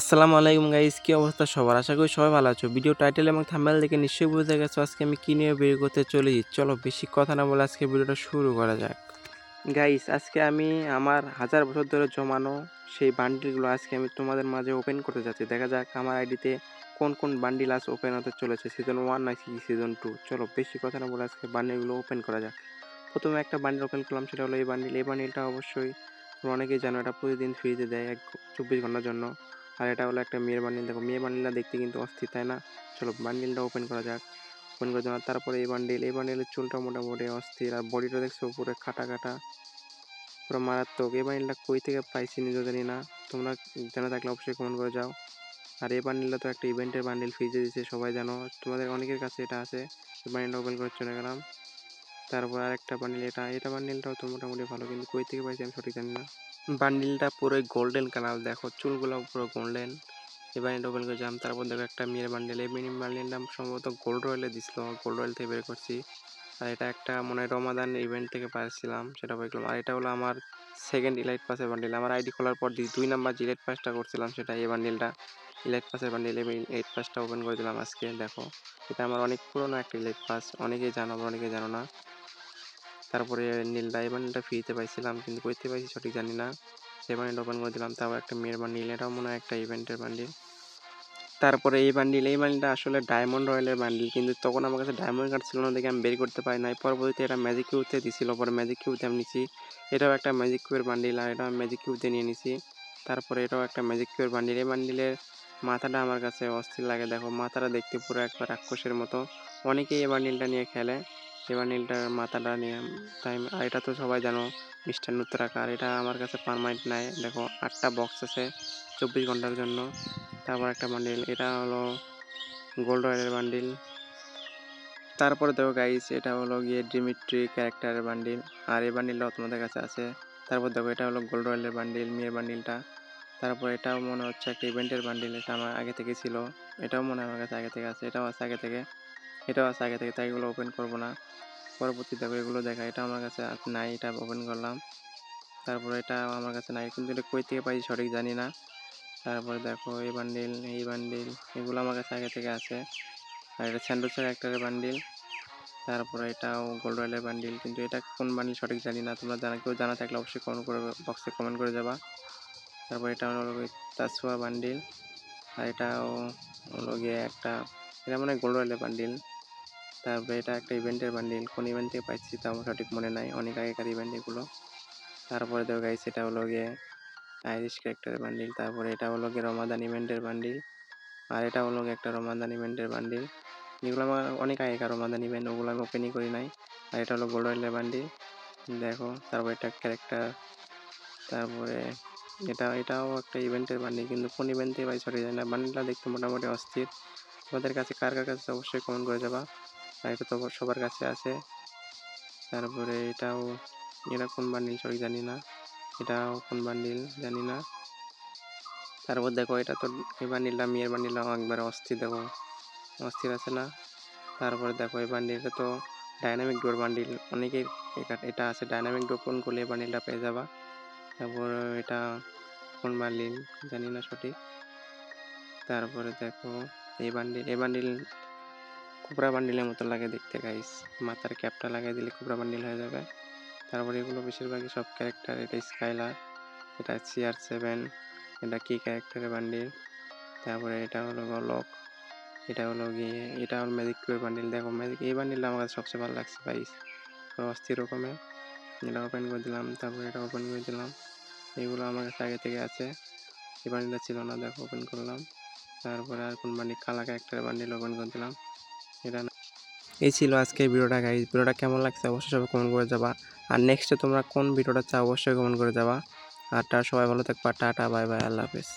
আসসালামু আলাইকুম গাইস, কি অবস্থা সবার? আশা করি সবাই ভালো আছো। ভিডিও টাইটেল এবং থাম্বনেল দেখে নিশ্চয়ই বুঝে গেছো আজকে আমি কি নিয়ে বের করতে চলেছি। চলো বেশি কথা না বলে আজকে ভিডিওটা শুরু করা যাক। গাইস, আজকে আমি আমার হাজার বছর ধরে জমানো সেই বান্ডিলগুলো আজকে আমি তোমাদের মাঝে ওপেন করতে যাচ্ছি। দেখা যাক আমার আইডিতে কোন কোন বান্ডিল আজ ওপেন হতে চলেছে। সিজন ওয়ান নাকি সিজন টু চলো বেশি কথা না বলে আজকে বান্ডিলগুলো ওপেন করা যাক। প্রথমে একটা বান্ডিল ওপেন করলাম, সেটা হলো এই বান্ডিল এই বান্ডিলটা অবশ্যই অনেকেই জানো, এটা প্রতিদিন ফ্রিতে দেয় এক চব্বিশ ঘণ্টার জন্য। আর এটা হলো একটা মেয়ের বান্ডিল দেখো মেয়ে বান্ডিলটা দেখতে কিন্তু অস্থির, তাই না? চলো বান্ডিলটা ওপেন করা যাক। ওপেন করে দেওয়া তারপরে এই বান্ডিল এই বান্ডিলের চুলটা মোটামুটি অস্থির আর বডিটা দেখছ পুরো কাটা কাটা পুরো মারাত্মক। এই বান্ডিলটা কই থেকে পাইছি নিজেও জানি না। তোমরা জানা থাকলে অবশ্যই কমেন্ট করে যাও। আর এই বান্ডিলটা তো একটা ইভেন্টের বান্ডিল ফ্রিজে দিয়েছে, সবাই জানো। তোমাদের অনেকের কাছে এটা আছে। এই বান্ডিলটা ওপেন করে চলে গেলাম। তারপর আরেকটা বান্ডিল এটা এটা বান্ডিলটাও তো মোটামুটি ভালো, কিন্তু কই থেকে পাইছি আমি সঠিক জানি না। বান্ডিলটা পুরো গোল্ডেন কালার দেখো চুলগুলো পুরো গোল্ডেন বান্ডিলটা ওপেন করে যাম তারপর দেখো একটা মেয়ের বান্ডিল এই মিনি বান্ডিলটা সম্ভবত গোল্ড রয়েলে দিছিল গোল্ড রয়েল থেকে বের করছি। আর এটা একটা মনে হয় রমাদান ইভেন্ট থেকে পাইছিলাম, সেটা পাইছিলাম আর এটা হলো আমার সেকেন্ড ইলাইট পাসের বান্ডিল আমার আইডি খোলার পর দুই নাম্বার যে ইলাইট পাসটা করছিলাম, সেটা এই বান্ডিলটা ইলাইট পাসের বান্ডিল ইলাইট পাসটা ওপেন করে দিলাম আজকে, দেখো। এটা আমার অনেক পুরনো একটা ইলাইট পাস অনেকেই জানো অনেকেই জানো না। তারপরে নীলটা এই বান্ডিলটা ফ্রিতে পাইছিলাম, কিন্তু কইতে পাইছি সঠিক জানি না। সেই বান্ডিল ওপেন করে দিলাম তারপর একটা মেয়ের বান্ডিল এটাও মনে হয় একটা ইভেন্টের বান্ডিল তারপরে এই বান্ডিল এই বান্ডিলটা আসলে ডায়মন্ড রয়্যালের বান্ডিল কিন্তু তখন আমার কাছে ডায়মন্ড কার্ড ছিল না দেখে আমি বের করতে পারি নাই। পরবর্তীতে এটা ম্যাজিক কিউতে দিছিল, পরে ম্যাজিক কিউতে আমি নিছি। এটাও একটা ম্যাজিক কিউয়ের বান্ডিল আর এটা ম্যাজিক কিউতে নিয়ে নিছি। তারপরে এটাও একটা ম্যাজিক কিউয়ের বান্ডিল এই বান্ডিলের মাথাটা আমার কাছে অস্থির লাগে, দেখো। মাথাটা দেখতে পুরো একবার রাক্ষসের মতো। অনেকেই এই বান্ডিলটা নিয়ে খেলে। এই বান্ডিলটার মাথাটা নিয়ে, তাই আর এটা তো সবাই জানো মিস্টার নুত্রাকার এটা আমার কাছে পারমানেন্ট নাই। দেখো, আটটা বক্স আছে চব্বিশ ঘণ্টার জন্য। তারপর একটা বান্ডিল এটা হলো গোল্ড রয়্যালের বান্ডিল তারপরে দেখো গাইস এটা হলো গিয়ে ডিমিট্রি ক্যারেক্টারের বান্ডিল আর এই বান্ডিলটাও তোমাদের কাছে আছে। তারপর দেখো, এটা হলো গোল্ড রয়্যালের বান্ডিল মেয়ের বান্ডিলটা তারপর এটাও মনে হচ্ছে একটা ইভেন্টের বান্ডিল এটা আমার আগে থেকে ছিল। এটাও মনে হয় আমার কাছে আগে থেকে আছে, এটাও আছে আগে থেকে। এটাও আছে আগে থেকে, তাই এগুলো ওপেন করব না। পরবর্তী দেখো, এগুলো দেখা, এটা আমার কাছে নাই, এটা ওপেন করলাম। তারপরে এটা আমার কাছে নাই, কিন্তু এটা কই থেকে পাইছি সঠিক জানি না। তারপরে দেখো, এই বান্ডিল এই বান্ডিল এগুলো আমার কাছে আগে থেকে আছে। আর এটা স্যান্ডোসের একটা বান্ডিল তারপরে এটাও গোল্ড রয়্যালের বান্ডিল কিন্তু এটা কোন বান্ডিল সঠিক জানি না। তোমরা জানা, কেউ জানা থাকলে অবশ্যই কমেন্ট করে বক্সে কমেন্ট করে যাবা। তারপর এটা হলো তাসুয়া বান্ডিল আর এটাও হলো গিয়ে একটা, এটা মানে গোল্ড রয়্যালের বান্ডিল তারপরে এটা একটা ইভেন্টের বান্ডিল কোন ইভেন্ট থেকে পাইছি তা আমার সঠিক মনে নাই। অনেক আগেকার ইভেন্ট এগুলো। তারপরে দেখো গাইস এটা হলো গিয়ে আইরিশ ক্যারেক্টারের বান্ডিল তারপরে এটা হলো গিয়ে রমাদান ইভেন্টের বান্ডিল আর এটা হলো একটা রমাদান ইভেন্টের বান্ডিল যেগুলো আমার অনেক আগেকার রমাদান ইভেন্ট ওগুলো আমি ওপেনই করি নাই। আর এটা হলো গোল্ড রয়্যালের বান্ডিল দেখো, তারপর এটা ক্যারেক্টার তারপরে এটা, এটাও একটা ইভেন্টের বান্ডিল কিন্তু কোন ইভেন্ট পাই সঠিক জানি না। বান্ডিলটা দেখতে মোটামুটি অস্থির। তোমাদের কাছে কার কার কাছে অবশ্যই কমেন্ট করে যাবা এটা তো সবার কাছে আছে। তারপরে এটাও এটা কোন বান্ডিল সঠিক জানি না। এটাও কোন বান্ডিল, জানি না। তারপর দেখো, এটা তো এই বান্ডিলটা, মেয়ের বান্ডিলটা একবার অস্থির, দেখো। অস্থির আছে না? তারপরে দেখো, এই বান্ডিলটা তো ডাইনামিক ডোর বান্ডিল। অনেকের এটা- আছে ডাইনামিক ডোর কোন করলে এই বান্ডিলটা পেয়ে যাবা। তারপর এটা কোন বান্ডিল, জানি না সঠিক। তারপরে দেখো, এই বান্ডিল এই বান্ডিল কুবরা বান্ডিলের মতো লাগে দেখতে গাইস মাথার ক্যাপটা লাগিয়ে দিলে কুবরা বান্ডিল হয়ে যাবে। তারপরে এগুলো বেশিরভাগই সব ক্যারেক্টার এটা স্কাইলার এটা সিআর সেভেন এটা কি ক্যারেক্টারের বান্ডিল? তারপরে এটা হলো গলক এটা হলো গিয়ে, এটা হলো ম্যাজিক কিউর বান্ডিল। দেখো ম্যাজিক এই বান্ডিলটা আমার কাছে সবচেয়ে ভালো লাগছে গাইস অস্থির রকমের। এটা ওপেন করে দিলাম, তারপরে এটা ওপেন করে দিলাম। এগুলো আমার কাছে আগে থেকে আছে। এই বান্ডিলটা ছিল না, দেখো ওপেন করলাম। তারপরে আর কোন বান্ডিল, কালা ক্যারেক্টারের বান্ডিল ওপেন করে দিলাম। না। এই ছিল আজকের ভিডিওটা গাইজ ভিডিওটা কেমন লাগছে অবশ্যই সবাই কমেন্ট করে যাবা আর নেক্সটে তোমরা কোন ভিডিওটা চাও অবশ্যই কমেন্ট করে যাবা আর তার সবাই ভালো থাকবা। টাটা বাই বাই আল্লাহ হাফেজ।